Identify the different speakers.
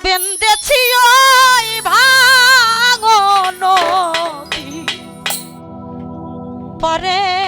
Speaker 1: বেঁধেছি ওই ভাঙন পরে